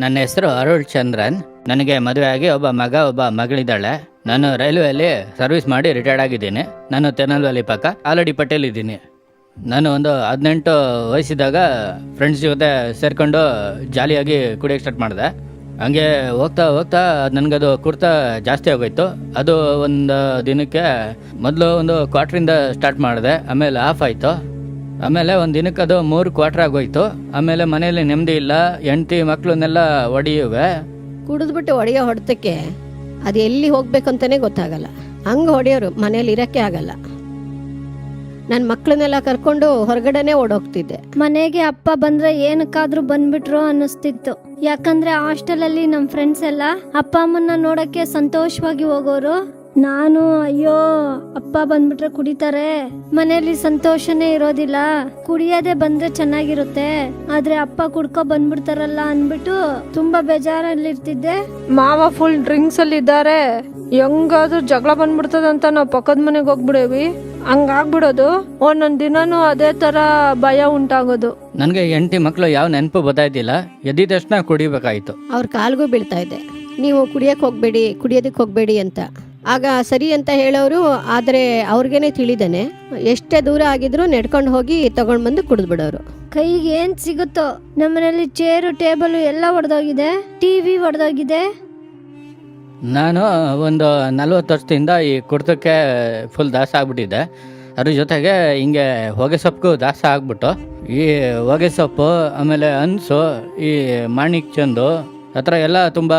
ನನ್ನ ಹೆಸರು ಅರುಳ್ ಚಂದ್ರನ್. ನನಗೆ ಮದುವೆ ಆಗಿ ಒಬ್ಬ ಮಗ, ಒಬ್ಬ ಮಗಳಿದ್ದಾಳೆ. ನಾನು ರೈಲ್ವೆಯಲ್ಲಿ ಸರ್ವಿಸ್ ಮಾಡಿ ರಿಟೈರ್ಡ್ ಆಗಿದ್ದೀನಿ. ನಾನು ತೆನಲ್ವಲ್ಲಿ ಪಕ್ಕ ಆಲ್ರೆಡಿ ಪಟೇಲ್ ಇದ್ದೀನಿ ನಾನು ಒಂದು ಹದಿನೆಂಟು ವಯಸ್ಸಿದ್ದಾಗ ಫ್ರೆಂಡ್ಸ್ ಜೊತೆ ಸೇರಿಕೊಂಡು ಜಾಲಿಯಾಗಿ ಕುಡಿಯೋಕ್ಕೆ ಸ್ಟಾರ್ಟ್ ಮಾಡಿದೆ. ಹಂಗೆ ಹೋಗ್ತಾ ಹೋಗ್ತಾ ನನಗದು ಕುರ್ತಾ ಜಾಸ್ತಿ ಆಗೋಯ್ತು. ಅದು ಒಂದು ದಿನಕ್ಕೆ ಮೊದಲು ಒಂದು ಕ್ವಾರ್ಟ್ರಿಂದ ಸ್ಟಾರ್ಟ್ ಮಾಡಿದೆ. ಆಮೇಲೆ ಆಫ್ ಆಯಿತು. ಆಮೇಲೆ ಒಂದು ದಿನಕ್ಕೆ ಅದು ಮೂರು ಕ್ವಾರ್ಟರ್ ಆಗೋಯ್ತು. ಆಮೇಲೆ ಮನೆಯಲ್ಲಿ ನೆಮ್ಮದಿ ಇಲ್ಲ ಹೆಂಡತಿ ಮಕ್ಕಳನ್ನೆಲ್ಲ ಒಡೆಯುವೆ. ಕುಡಿದ್ಬಿಟ್ಟು ಹೊಡೆಯೋ ಹೊಡೆತಕ್ಕೆ ಅದು ಎಲ್ಲಿ ಹೋಗ್ಬೇಕಂತಾನೆ ಗೊತ್ತಾಗಲ್ಲ. ಹಂಗೆ ಹೊಡೆಯೋರು ಮನೇಲಿ ಇರಕ್ಕೆ ಆಗಲ್ಲ. ನನ್ನ ಮಕ್ಕಳನ್ನೆಲ್ಲ ಕರ್ಕೊಂಡು ಹೊರಗಡೆನೆ ಓಡೋಗ್ತಿದ್ದೆ. ಮನೆಗೆ ಅಪ್ಪ ಬಂದ್ರೆ ಏನಕ್ಕಾದ್ರೂ ಬಂದ್ಬಿಟ್ರು ಅನ್ನಿಸ್ತಿತ್ತು. ಯಾಕಂದ್ರೆ ಹಾಸ್ಟೆಲ್ ಅಲ್ಲಿ ನಮ್ ಫ್ರೆಂಡ್ಸ್ ಎಲ್ಲ ಅಪ್ಪ ಅಮ್ಮನ್ನ ನೋಡಕ್ಕೆ ಸಂತೋಷವಾಗಿ ಹೋಗೋರು ನಾನು ಅಯ್ಯೋ ಅಪ್ಪ ಬಂದ್ಬಿಟ್ರೆ ಕುಡಿತಾರೆ. ಮನೆಯಲ್ಲಿ ಸಂತೋಷನೇ ಇರೋದಿಲ್ಲ. ಕುಡಿಯೋದೇ ಬಂದ್ರೆ ಚೆನ್ನಾಗಿರುತ್ತೆ. ಆದ್ರೆ ಅಪ್ಪ ಕುಡ್ಕೊ ಬಂದ್ಬಿಡ್ತಾರಲ್ಲ ಅನ್ಬಿಟ್ಟು ತುಂಬಾ ಬೇಜಾರಲ್ಲಿರ್ತಿದ್ದೆ. ಮಾವ ಫುಲ್ ಡ್ರಿಂಕ್ಸ್ ಅಲ್ಲಿ ಇದ್ದಾರೆ. ಹೆಂಗಾದ್ರೂ ಜಗಳ ಬಂದ್ಬಿಡ್ತದಂತ ನಾವು ಪಕ್ಕದ ಮನೆಗೆ ಹೋಗ್ಬಿಡೇವಿ. ಹಂಗಾಗ್ಬಿಡೋದು. ಒಂದೊಂದ್ ದಿನಾನು ಅದೇ ತರ ಭಯ ಉಂಟಾಗೋದು. ನನಗೆ ಎಂಟಿ ಮಕ್ಕಳು ಯಾವ ನೆನಪು ಬದಾಯ್ದಿಲ್ಲ ಎದ್ದಿದ ತಕ್ಷಣ ಕುಡಿಬೇಕಾಯ್ತು. ಅವ್ರ ಕಾಲ್ಗೂ ಬೀಳ್ತಾ ಇದೆ. ನೀವು ಕುಡಿಯಕ್ಕೆ ಹೋಗ್ಬೇಡಿ ಕುಡಿಯೋದಕ್ಕೆ ಹೋಗ್ಬೇಡಿ ಅಂತ. ಆಗ ಸರಿ ಅಂತ ಹೇಳೋರು ಆದರೆ ಅವ್ರಿಗೇನೆ ತಿಳಿದಾನೆ. ಎಷ್ಟೇ ದೂರ ಆಗಿದ್ರು ನಡ್ಕೊಂಡು ಹೋಗಿ ತಗೊಂಡು ಬಂದು ಕುಡಿದ್ಬಿಡೋರು ಕೈಗೆ ಏನ್ ಸಿಗುತ್ತೋ? ನಮ್ಮನೇಲಿ ಚೇರು ಟೇಬಲ್ ಎಲ್ಲ ಒಡೆದೋಗಿದೆ. ಟಿವಿ ಒಡೆದೋಗಿದೆ. ನಾನು ಒಂದು ನಲ್ವತ್ತು ವರ್ಷದಿಂದ ಈ ಕುಡ್ತಕ್ಕೆ ಫುಲ್ ದಾಸ ಆಗ್ಬಿಟ್ಟಿದ್ದೆ. ಅದ್ರ ಜೊತೆಗೆ ಹಿಂಗೆ ಹೊಗೆ ಸೊಪ್ಪು ದಾಸ ಆಗ್ಬಿಟ್ಟು ಈ ಹೊಗೆ ಸೊಪ್ಪು ಆಮೇಲೆ ಹನ್ಸು ಈ ಮಾಣಿಕ್ ಚಂದು ಆ ಥರ ಎಲ್ಲ ತುಂಬ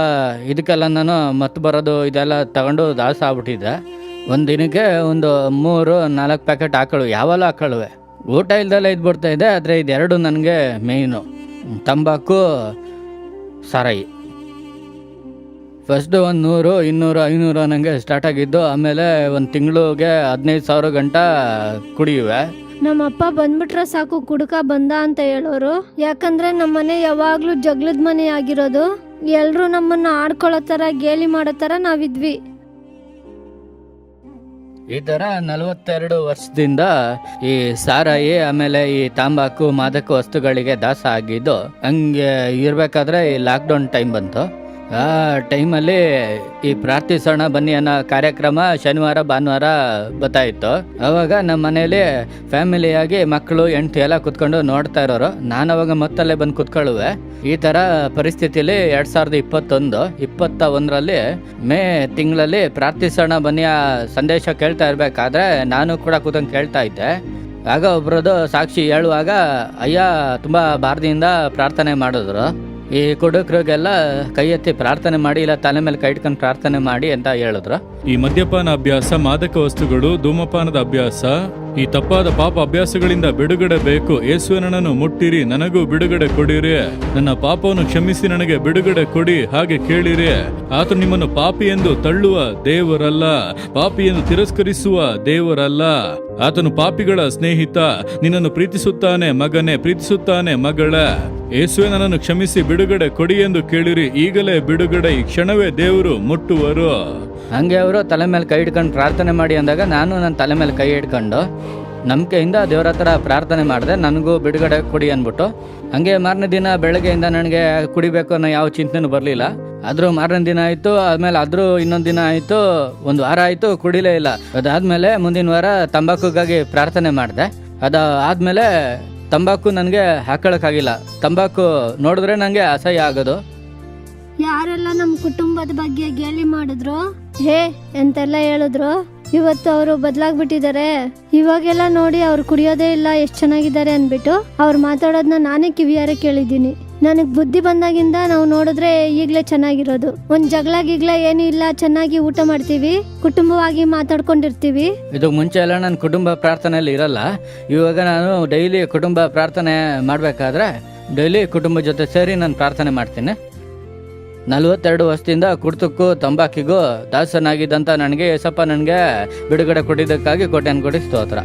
ಇದಕ್ಕೆಲ್ಲ ನಾನು ಮತ್ತೆ ಬರೋದು ಇದೆಲ್ಲ ತಗೊಂಡು ದಾಸ ಆಗ್ಬಿಟ್ಟಿದ್ದೆ ಒಂದು ದಿನಕ್ಕೆ ಒಂದು ಮೂರು ನಾಲ್ಕು ಪ್ಯಾಕೆಟ್ ಹಾಕಳು. ಯಾವಲ್ಲ ಹಾಕಳುವೆ. ಊಟ ಇಲ್ದೆಲ್ಲ ಇದ್ಬಿಡ್ತಾ ಇದೆ, ಆದರೆ ಇದೆರಡು ನನಗೆ ಮೇಯ್ನು ತಂಬಾಕು, ಸಾರಾಯಿ. ಫಸ್ಟು ಒಂದು ನೂರು, ಇನ್ನೂರು, ಐನೂರು ನನಗೆ ಸ್ಟಾರ್ಟ್ ಆಗಿದ್ದು, ಆಮೇಲೆ ಒಂದು ತಿಂಗಳಿಗೆ ಹದಿನೈದು ಸಾವಿರ ಗಂಟ ಕುಡಿಯುವೆ. ನಮ್ಮಪ್ಪ ಬಂದ್ಬಿಟ್ರೆ ಸಾಕು, ಕುಡ್ಕ ಬಂದ ಅಂತ ಹೇಳೋರು. ಯಾಕಂದ್ರೆ ನಮ್ಮ ಮನೆ ಯಾವಾಗ್ಲೂ ಜಗಳದ ಮನೆ ಆಗಿರೋದು. ಎಲ್ರು ನಮ್ಮನ್ನ ಆಡ್ಕೊಳ್ಳೋ ತರ, ಗೇಲಿ ಮಾಡೋ ತರ ನಾವಿದ್ವಿ. ಈ ಥರ ನಲವತ್ತೆರಡು ವರ್ಷದಿಂದ ಈ ಸಾರಾಯಿ, ಆಮೇಲೆ ಈ ತಾಂಬಾಕು, ಮಾದಕ ವಸ್ತುಗಳಿಗೆ ದಾಸ ಆಗಿದ್ದು, ಹಂಗೆ ಇರಬೇಕಾದ್ರೆ ಈ ಲಾಕ್ಡೌನ್ ಟೈಮ್ ಬಂತು. ಆ, ಟೈಮಲ್ಲಿ ಈ ಪ್ರಾರ್ಥಿಸೋಣ ಬನ್ನಿ ಅನ್ನೋ ಕಾರ್ಯಕ್ರಮ ಶನಿವಾರ, ಭಾನುವಾರ ಬರ್ತಾಯಿತ್ತು ಅವಾಗ ನಮ್ಮ ಮನೇಲಿ ಫ್ಯಾಮಿಲಿಯಾಗಿ ಮಕ್ಕಳು, ಹೆಂಡತಿ ಎಲ್ಲ ಕುತ್ಕೊಂಡು ನೋಡ್ತಾ ಇರೋರು. ನಾನು ಅವಾಗ ಮತ್ತಲ್ಲೇ ಬಂದು ಕುತ್ಕೊಳ್ಳುವೆ. ಈ ಥರ ಪರಿಸ್ಥಿತಿಯಲ್ಲಿ ಎರಡು ಸಾವಿರದ ಇಪ್ಪತ್ತೊಂದು, ಇಪ್ಪತ್ತ ಒಂದರಲ್ಲಿ ಮೇ ತಿಂಗಳಲ್ಲಿ ಪ್ರಾರ್ಥಿಸೋಣ ಬನ್ನಿ ಆ ಸಂದೇಶ ಕೇಳ್ತಾ ಇರಬೇಕಾದ್ರೆ ನಾನು ಕೂಡ ಕೂತಂಗೆ ಕೇಳ್ತಾ ಇದ್ದೆ. ಆಗ ಒಬ್ರದ್ದು ಸಾಕ್ಷಿ ಹೇಳುವಾಗ, ಅಯ್ಯ, ತುಂಬ ಭಾರದಿಂದ ಪ್ರಾರ್ಥನೆ ಮಾಡಿದ್ರು. ಈ ಕುಡುಕರಿಗೆಲ್ಲ ಕೈ ಎತ್ತಿ ಪ್ರಾರ್ಥನೆ ಮಾಡಿ ಇಲ್ಲ ತಲೆ ಮೇಲೆ ಕೈ ಇಟ್ಕೊಂಡು ಪ್ರಾರ್ಥನೆ ಮಾಡಿ ಅಂತ ಹೇಳಿದ್ರು. ಈ ಮದ್ಯಪಾನ ಅಭ್ಯಾಸ ಮಾದಕ ವಸ್ತುಗಳು ಧೂಮಪಾನದ ಅಭ್ಯಾಸ ಈ ತಪ್ಪಾದ ಪಾಪ ಅಭ್ಯಾಸಗಳಿಂದ ಬಿಡುಗಡೆ ಬೇಕು ಯೇಸುವನನ್ನು ಮುಟ್ಟಿರಿ, ನನಗೂ ಬಿಡುಗಡೆ ಕೊಡಿರಿ. ನನ್ನ ಪಾಪವನ್ನು ಕ್ಷಮಿಸಿ, ನನಗೆ ಬಿಡುಗಡೆ ಕೊಡಿ, ಹಾಗೆ ಕೇಳಿರಿ. ಆತ ನಿಮ್ಮನ್ನು ಪಾಪಿ ಎಂದು ತಳ್ಳುವ ದೇವರಲ್ಲ, ಪಾಪಿ ಎಂದು ತಿರಸ್ಕರಿಸುವ ದೇವರಲ್ಲ. ಆತನು ಪಾಪಿಗಳ ಸ್ನೇಹಿತ, ನಿನ್ನನ್ನು ಪ್ರೀತಿಸುತ್ತಾನೆ ಮಗನೇ, ಪ್ರೀತಿಸುತ್ತಾನೆ ಮಗಳ. ಯೇಸುವೆ, ನನ್ನನ್ನು ಕ್ಷಮಿಸಿ, ಬಿಡುಗಡೆ ಕೊಡಿ ಎಂದು ಕೇಳಿರಿ. ಈಗಲೇ ಬಿಡುಗಡೆ, ಈ ಕ್ಷಣವೇ ದೇವರು ಮುಟ್ಟುವರು. ಹಂಗೆ ಅವರು ತಲೆ ಮೇಲೆ ಕೈ ಇಟ್ಕೊಂಡು ಪ್ರಾರ್ಥನೆ ಮಾಡಿ ಅಂದಾಗ ನಾನು ನನ್ನ ತಲೆ ಮೇಲೆ ಕೈ ಇಟ್ಕೊಂಡು ನಂಬಿಕೆಯಿಂದ ದೇವ್ರ ಹತ್ರ ಪ್ರಾರ್ಥನೆ ಮಾಡಿದೆ, ನನಗೂ ಬಿಡುಗಡೆ ಕೊಡಿ ಅಂದ್ಬಿಟ್ಟು. ಹಂಗೆ ಮಾರನೇ ದಿನ ಬೆಳಗ್ಗೆಯಿಂದ ನನಗೆ ಕುಡಿಬೇಕು ಅನ್ನೋ ಯಾವ ಚಿಂತನೆ ಬರಲಿಲ್ಲ. ಆದರೂ ಮಾರನೇ ದಿನ ಆಯಿತು ಆಮೇಲೆ ಆದರೂ ಇನ್ನೊಂದು ದಿನ ಆಯಿತು, ಒಂದು ವಾರ ಆಯಿತು, ಕುಡಿಲೇ ಇಲ್ಲ. ಅದಾದಮೇಲೆ ಮುಂದಿನ ವಾರ ತಂಬಾಕುಗಾಗಿ ಪ್ರಾರ್ಥನೆ ಮಾಡಿದೆ. ಅದು ಆದಮೇಲೆ ತಂಬಾಕು ನನಗೆ ಹಾಕೊಳ್ಳೋಕ್ಕಾಗಿಲ್ಲ ತಂಬಾಕು ನೋಡಿದ್ರೆ ನನಗೆ ಅಸಹ್ಯ ಆಗೋದು. ಯಾರೆಲ್ಲ ನಮ್ಮ ಕುಟುಂಬದ ಬಗ್ಗೆ ಗೇಲಿ ಮಾಡಿದ್ರು? ಹೇ, ಎಂತೆಲ್ಲ ಹೇಳಿದ್ರು? ಇವತ್ತು ಅವರು ಬದಲಾಗ್ಬಿಟ್ಟಿದ್ದಾರೆ ಇವಾಗೆಲ್ಲ ನೋಡಿ ಅವ್ರು ಕುಡಿಯೋದೇ ಇಲ್ಲ, ಎಷ್ಟು ಚೆನ್ನಾಗಿದ್ದಾರೆ ಅಂದ್ಬಿಟ್ಟು ಅವ್ರು ಮಾತಾಡೋದನ್ನ ನಾನೇ ಕಿವಿಯಾರೆ ಕೇಳಿದ್ದೀನಿ. ನನಗ್ ಬುದ್ಧಿ ಬಂದಾಗಿಂದ ನಾವು ನೋಡಿದ್ರೆ ಈಗಲೇ ಚೆನ್ನಾಗಿರೋದು. ಒಂದ್ ಜಗಳ ಗಿಗ್ಲ ಏನೂ ಇಲ್ಲ, ಚೆನ್ನಾಗಿ ಊಟ ಮಾಡ್ತೀವಿ, ಕುಟುಂಬವಾಗಿ ಮಾತಾಡ್ಕೊಂಡಿರ್ತೀವಿ. ಇದು ಮುಂಚೆ ಎಲ್ಲ ನನ್ನ ಕುಟುಂಬ ಪ್ರಾರ್ಥನೆಯಲ್ಲಿ ಇರಲ್ಲ. ಇವಾಗ ನಾನು ಡೈಲಿ ಕುಟುಂಬ ಪ್ರಾರ್ಥನೆ ಮಾಡಬೇಕಾದ್ರೆ ಡೈಲಿ ಕುಟುಂಬ ಜೊತೆ ಸೇರಿ ನಾನು ಪ್ರಾರ್ಥನೆ ಮಾಡ್ತೀನಿ. ನಲವತ್ತೆರಡು ವರ್ಷದಿಂದ ಕುಡ್ತಕ್ಕೂ ತಂಬಾಕಿಗೂ ದಾಸನಾಗಿದ್ದಂಥ ನನಗೆ ಯೇಸಪ್ಪ ನನಗೆ ಬಿಡುಗಡೆ ಕೊಟ್ಟಿದ್ದಕ್ಕಾಗಿ ಕೋಟ್ಯಾನ್ ಕೊಡಿ ಸ್ತೋತ್ರ.